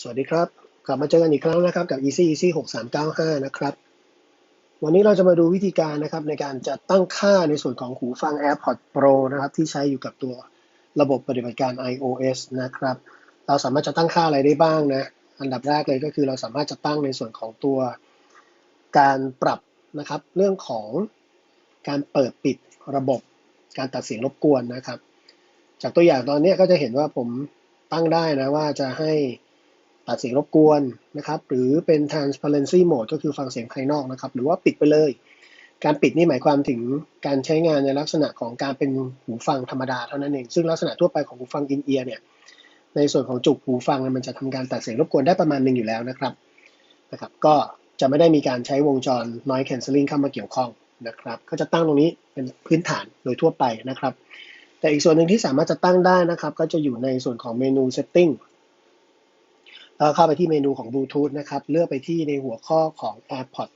สวัสดีครับ กลับมาเจอกันอีกครั้งนะครับกับ Easy Easy 6395 นะครับ วันนี้เราจะมาดูวิธีการนะครับในการจะตั้งค่าในส่วนของหูฟัง AirPods Pro นะครับที่ใช้อยู่กับตัวระบบปฏิบัติการ iOS นะครับ เราสามารถจะตั้งค่าอะไรได้บ้างนะ อันดับแรกเลยก็คือเราสามารถจะตั้งในส่วนของตัวการปรับนะครับ เรื่องของการเปิดปิดระบบการตัดเสียงรบกวนนะครับ จากตัวอย่างตอนนี้ก็จะเห็นว่าผมตั้งได้นะว่าจะให้ ตัดเสียงรบกวนนะครับ หรือเป็น transparency mode ก็คือฟังเสียงภายนอกนะครับ หรือว่าปิดไปเลย การปิดนี่หมายความถึงการใช้งานในลักษณะของการเป็นหูฟังธรรมดาเท่านั้นเอง ซึ่งลักษณะทั่วไปของหูฟังอินเอียร์เนี่ย ในส่วนของจุกหูฟังมันจะทำการตัดเสียงรบกวนได้ประมาณหนึ่งอยู่แล้วนะครับ นะครับ ก็จะไม่ได้มีการใช้วงจร noise cancelling เข้ามาเกี่ยวข้องนะครับ ก็จะตั้งตรงนี้เป็นพื้นฐานโดยทั่วไปนะครับ แต่อีกส่วนหนึ่งที่สามารถจะตั้งได้นะครับ ก็จะอยู่ในส่วนของเมนู setting แล้วเข้าไปที่เมนูของ Bluetooth นะครับ เลือกไปที่ในหัวข้อของ AirPods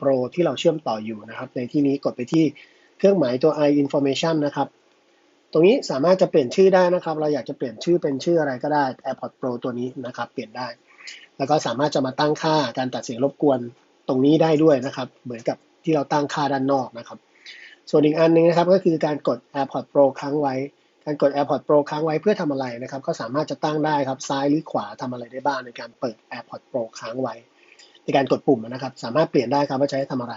Pro ที่เราเชื่อมต่ออยู่นะครับ ในที่นี้กดไปที่เครื่องหมายตัว i information นะครับ ตรงนี้สามารถจะเปลี่ยนชื่อได้นะครับ เราอยากจะเปลี่ยนชื่อเป็นชื่ออะไรก็ได้ AirPods Pro ตัวนี้นะครับ เปลี่ยนได้ แล้วก็สามารถจะมาตั้งค่าการตัดเสียงรบกวนตรงนี้ได้ด้วยนะครับ เหมือนกับที่เราตั้งค่าด้านนอกนะครับ ส่วนอีกอันนึงนะครับก็คือการกด AirPods Pro ค้างไว้ การกด AirPods Pro ค้างไว้เพื่อทำอะไรนะครับ ก็สามารถจะตั้งได้ครับซ้ายหรือขวาทำอะไรได้บ้างในการเปิด AirPods Pro ค้างไว้ ในการกดปุ่มนะครับ สามารถเปลี่ยนได้ครับว่าจะให้ทำอะไร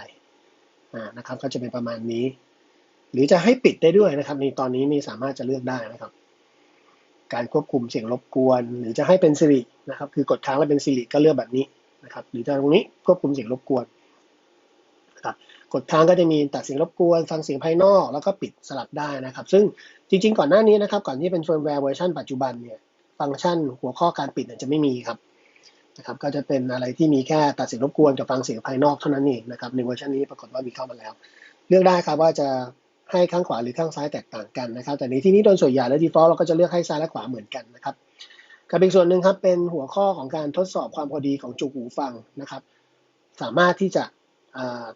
อ่านะครับ ก็จะเป็นประมาณนี้ หรือจะให้ปิดได้ด้วยนะครับในตอนนี้นี่สามารถจะเลือกได้นะครับ การควบคุมเสียงรบกวน หรือจะให้เป็นสิรินะครับ คือกดค้างแล้วเป็นสิริก็เลือกแบบนี้นะครับ หรือจะตรงนี้ควบคุมเสียงรบกวน กดค้างก็จะมีตัดเสียงรบกวน ฟังเสียงภายนอก แล้วก็ปิดสลับได้นะครับ ซึ่งจริง ๆ ก่อนหน้านี้นะครับ ก่อนที่เป็นเฟิร์มแวร์เวอร์ชันปัจจุบันเนี่ย ฟังก์ชันหัวข้อการปิดจะไม่มีครับนะครับ ก็จะเป็นอะไรที่มีแค่ตัดเสียงรบกวนกับฟังเสียงภายนอกเท่านั้นเองนะครับ ในเวอร์ชันนี้ปรากฏว่ามีเข้ามาแล้ว เลือกได้ครับว่าจะให้ข้างขวาหรือข้างซ้ายแตกต่างกันนะครับ แต่ในที่นี้โดยส่วนใหญ่และ default เราก็จะเลือกให้ซ้ายและขวาเหมือนกันนะครับกับอีกส่วนหนึ่งครับเป็นหัวข้อของการทดสอบความพอดีของจุกหูฟังนะครับ สามารถที่จะ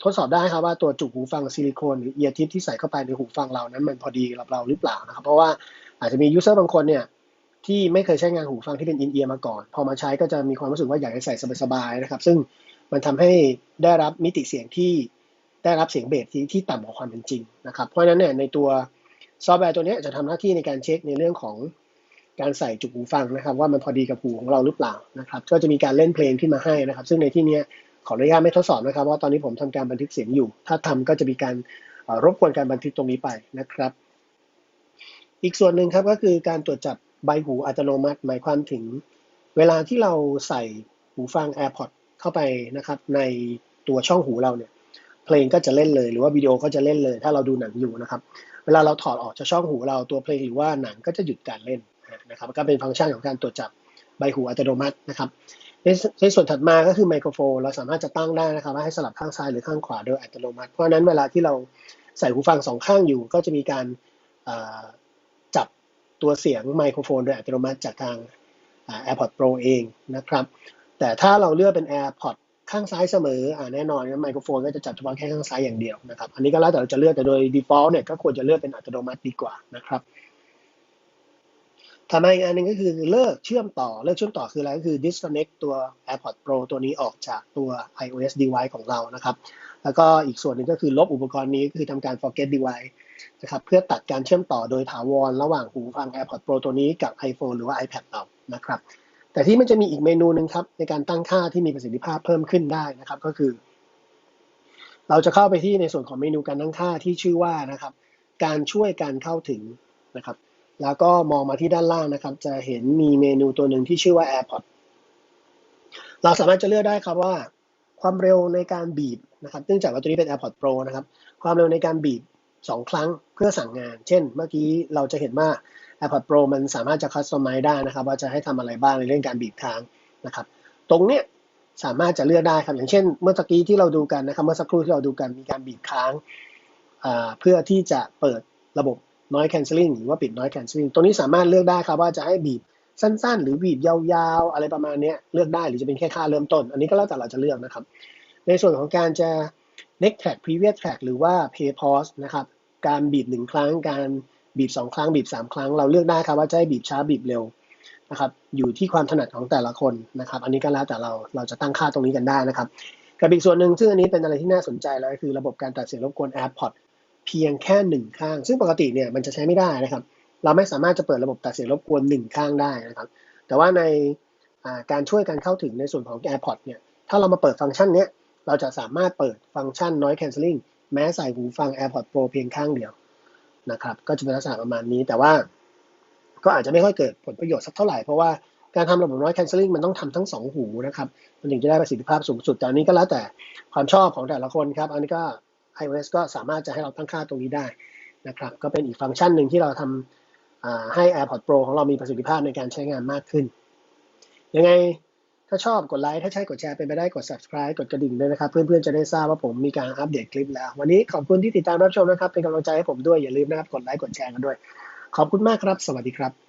ทดสอบได้ครับว่าตัวจุกหูฟังซิลิโคนหรือเอียร์ทิปที่ใส่เข้าไปในหูฟังเรานั้นมันพอดีกับเราหรือเปล่านะครับ เพราะว่าอาจจะมียูเซอร์บางคนเนี่ยที่ไม่เคยใช้งานหูฟังที่เป็นอินเอียร์มาก่อน พอมาใช้ก็จะมีความรู้สึกว่าอยากจะใส่สบายๆนะครับ ซึ่งมันทำให้ได้รับมิติเสียงที่ได้รับเสียงเบสที่ที่ต่ำกว่าความเป็นจริงนะครับ เพราะฉะนั้นเนี่ยในตัวซอฟต์แวร์ตัวนี้จะทำหน้าที่ในการเช็คในเรื่องของการใส่จุกหูฟังนะครับ ว่ามันพอดีกับหูของเราหรือเปล่านะครับ ก็จะมีการเล่นเพลงขึ้นมาให้นะครับ ซึ่งในที่นี้ ขออนุญาตไม่ทดสอบนะครับว่าตอนนี้ผมทำการบันทึกเสียงอยู่ ถ้าทำก็จะมีการรบกวนการบันทึกตรงนี้ไปนะครับ อีกส่วนหนึ่งครับก็คือการตรวจจับใบหูอัตโนมัติ หมายความถึง เวลาที่เราใส่หูฟัง AirPods เข้าไปนะครับ ในตัวช่องหูเราเนี่ย เพลงก็จะเล่นเลยหรือว่าวิดีโอก็จะเล่นเลย ถ้าเราดูหนังอยู่นะครับ เวลาเราถอดออกจากช่องหูเราตัวเพลงหรือว่าหนังก็จะหยุดการเล่นนะครับ ก็เป็นฟังก์ชันของการตรวจจับ ใบหูอัตโนมัตินะครับในในส่วนถัดมาก็คือไมโครโฟนเราสามารถจะตั้งได้นะครับว่าให้สลับข้างซ้ายหรือข้างขวาโดยอัตโนมัติ เพราะนั้นเวลาที่เราใส่หูฟังสองข้างอยู่ ก็จะมีการจับตัวเสียงไมโครโฟนโดยอัตโนมัติจากทาง AirPods Pro เองนะครับแต่ถ้าเราเลือกเป็น AirPods ข้างซ้ายเสมออแน่นอนไมโครโฟนก็จะจับเฉพาะแค่ข้างซ้ายอย่างเดียวนะครับอันนี้ก็แล้วแต่เราจะเลือกแต่โดย default เนี่ยก็ควรจะเลือกเป็นอัตโนมัติดีกว่านะครับ ถัดมาอีกอันหนึ่งก็คือเลิกเชื่อมต่อ เลิกเชื่อมต่อคืออะไรก็คือ disconnect ตัว AirPods Pro ตัวนี้ออกจากตัว iOS device ของเรานะครับ แล้วก็อีกส่วนหนึ่งก็คือลบอุปกรณ์นี้คือทำการ forget device นะครับเพื่อตัดการเชื่อมต่อโดยถาวรระหว่างหูฟัง AirPods Pro ตัวนี้กับ iPhone หรือว่า iPad เรานะครับ แต่ที่มันจะมีอีกเมนูหนึ่งครับในการตั้งค่าที่มีประสิทธิภาพเพิ่มขึ้นได้นะครับก็คือ เราจะเข้าไปที่ในส่วนของเมนูการตั้งค่าที่ชื่อว่านะครับ การช่วยการเข้าถึงนะครับ แล้วก็มองมาที่ด้านล่างนะครับ จะเห็นมีเมนูตัวหนึ่งที่ชื่อว่า AirPods เราสามารถจะเลือกได้ครับว่าความเร็วในการบีบนะครับเนื่องจากว่าตัวนี้เป็น AirPods Pro นะครับ ความเร็วในการบีบ 2 ครั้งเพื่อสั่งงาน เช่น เมื่อกี้เราจะเห็นว่า AirPods Pro มันสามารถจะคัสตอมไมซ์ได้นะครับ ว่าจะให้ทำอะไรบ้างในเรื่องการบีบค้างนะครับ ตรงเนี้ยสามารถจะเลือกได้ครับอย่างเช่น เมื่อกี้ที่เราดูกันนะครับ เมื่อสักครู่ที่เราดูกันมีการบีบค้างเพื่อที่จะเปิดระบบ noise cancelling หรือว่าปิด noise cancelling ตัวนี้สามารถเลือกได้ครับว่าจะให้บีบสั้น ๆ หรือบีบยาวๆ อะไรประมาณนี้เลือกได้หรือจะเป็นแค่ค่าเริ่มต้น อันนี้ก็แล้วแต่เราจะเลือกนะครับ ในส่วนของการจะ next track previous track หรือว่า pay pause นะครับการบีบหนึ่งครั้ง การบีบสองครั้ง บีบสามครั้ง เราเลือกได้ครับว่าจะให้บีบช้าบีบเร็วนะครับอยู่ที่ความถนัดของแต่ละคนนะครับ อันนี้ก็แล้วแต่เราเราจะตั้งค่าตรงนี้กันได้นะครับกับอีกส่วนหนึ่งซึ่งอันนี้เป็นอะไรที่น่าสนใจแล้วก็คือระบบการตัดเสียงรบกวน AirPod เพียงแค่หนึ่งข้าง ซึ่งปกติเนี่ยมันจะใช้ไม่ได้นะครับ เราไม่สามารถจะเปิดระบบตัดเสียงรบกวนหนึ่งข้างได้นะครับ แต่ว่าในการช่วยการเข้าถึงในส่วนของ AirPods เนี่ย ถ้าเรามาเปิดฟังก์ชันนี้เราจะสามารถเปิดฟังก์ชัน noise cancelling แม้ใส่หูฟัง AirPods Pro เพียงข้างเดียวนะครับ ก็จะเป็นลักษณะประมาณนี้ แต่ว่าก็อาจจะไม่ค่อยเกิดผลประโยชน์สักเท่าไหร่ เพราะว่าการทำระบบ noise cancelling มันต้องทำทั้งสองหูนะครับ มันถึงจะได้ประสิทธิภาพสูงสุด แต่อันนี้ก็แล้วแต่ความชอบของแต่ละคนครับ อันนี้ก็ iOS ก็สามารถจะให้เราตั้งค่าตรงนี้ได้นะครับ ก็เป็นอีกฟังก์ชันหนึ่งที่เราทำให้ AirPods Pro ของเรามีประสิทธิภาพในการใช้งานมากขึ้น ยังไงถ้าชอบกดไลค์ ถ้าใช่กดแชร์เป็นไปได้กด subscribe กดกระดิ่งด้วยนะครับ เพื่อนๆจะได้ทราบว่าผมมีการอัปเดตคลิปแล้ว วันนี้ขอบคุณที่ติดตามรับชมนะครับ เป็นกำลังใจให้ผมด้วยอย่าลืมนะครับกดไลค์กดแชร์กันด้วย ขอบคุณมากครับ สวัสดีครับ